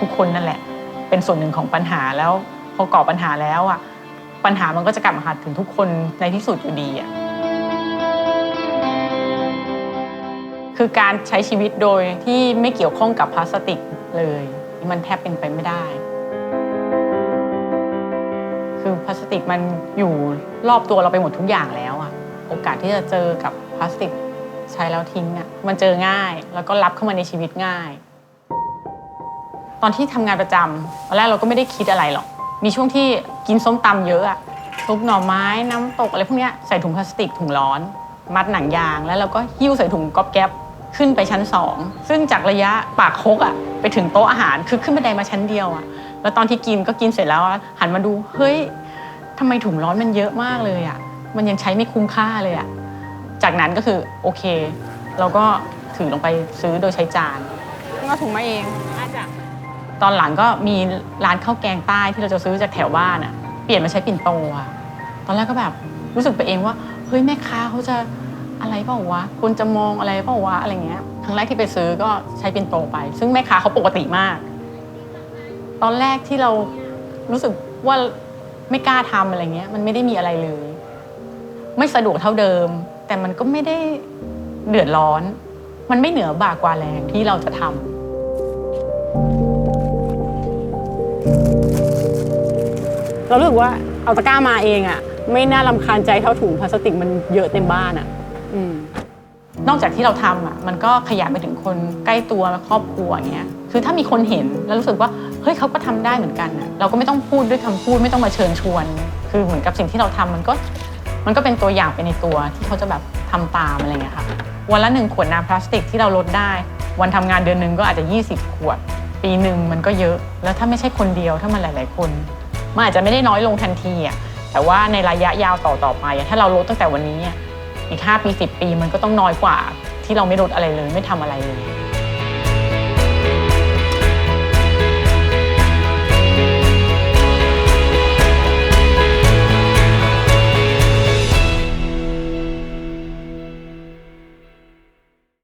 ทุกคนนั่นแหละ เป็นส่วนหนึ่งของปัญหาแล้วพอก่อปัญหาแล้วอะปัญหามันก็จะกลับมาหาถึงทุกคนในที่สุดอยู่ดีอะคือการใช้ชีวิตโดยที่ไม่เกี่ยวข้องกับพลาสติกเลย มันแทบเป็นไปไม่ได้ คือพลาสติกมันอยู่รอบตัวเราไปหมดทุกอย่างแล้วอะโอกาสที่จะเจอกับพลาสติกใช้แล้วทิ้งอะมันเจอง่ายแล้วก็รับเข้ามาในชีวิตง่าย ตอนที่ทำงานประจำตอนแรกเราก็ไม่ได้คิดอะไรหรอก มีช่วงที่กินส้มตำเยอะอะซุปหน่อไม้น้ำตกอะไรพวกนี้ใส่ถุงพลาสติกถุงร้อน มัดหนังยางแล้วเราก็หิ้วใส่ถุงก๊อบแก๊บขึ้นไปชั้นสองซึ่งจากระยะปากคกอะไปถึงโต๊ะอาหารคือขึ้นบันไดมาชั้นเดียวอะแล้วตอนที่กินก็กินเสร็จแล้วหันมาดูเฮ้ยทำไมถุงร้อนมันเยอะมากเลยอะมันยังใช้ไม่คุ้มค่าเลยอะจากนั้นก็คือโอเค เราก็ถือลงไปซื้อโดยใช้จานก็ถุงมาเอง ตอนหลังก็มีร้านข้าวแกงใต้ที่เราจะซื้อจากแถวบ้านอะเปลี่ยนมาใช้ปิ่นโตอะตอนแรกก็แบบรู้สึกไปเองว่าเฮ้ยแม่ค้าเขาจะอะไรเปล่าวะคนจะมองอะไรเปล่าวะอะไรเงี้ยครั้งแรกที่ไปซื้อก็ใช้ปิ่นโตไป ซึ่งแม่ค้าเขาปกติมาก ตอนแรกที่เรารู้สึกว่าไม่กล้าทำอะไรเงี้ย มันไม่ได้มีอะไรเลย ไม่สะดวกเท่าเดิม แต่มันก็ไม่ได้เดือดร้อน มันไม่เหนือบากว่าแรงที่เราจะทำ เรารู้สึกว่าเอาตะกร้ามาเองอะไม่น่ารำคาญใจเท่าถุงพลาสติกมันเยอะเต็มบ้านอะอืมนอกจากที่เราทำอะมันก็ขยายไปถึงคนใกล้ตัวครอบครัวอย่างเงี้ยคือถ้ามีคนเห็นแล้วรู้สึกว่าเฮ้ยเขาก็ทำได้เหมือนกันอะเราก็ไม่ต้องพูดด้วยคำพูดไม่ต้องมาเชิญชวน คือเหมือนกับสิ่งที่เราทำมันก็มันก็เป็นตัวอย่างไปในตัวที่เขาจะแบบทำตามอะไรเงี้ยค่ะวันละหนึ่งขวดน้ำพลาสติกที่เราลดได้ วันทำงานเดือนหนึ่งก็อาจจะ 20 ขวด ปีหนึ่งมันก็เยอะ แล้วถ้าไม่ใช่คนเดียวถ้ามันหลาย ๆ คน มันอาจจะไม่ได้น้อยลงทันทีอะแต่ว่าในระยะยาวต่อต่อไปถ้าเราลดตั้งแต่วันนี้อะอีก 5 ปี 10 ปีมันก็ต้องน้อยกว่าที่เราไม่ลดอะไรเลยไม่ทำอะไรเลย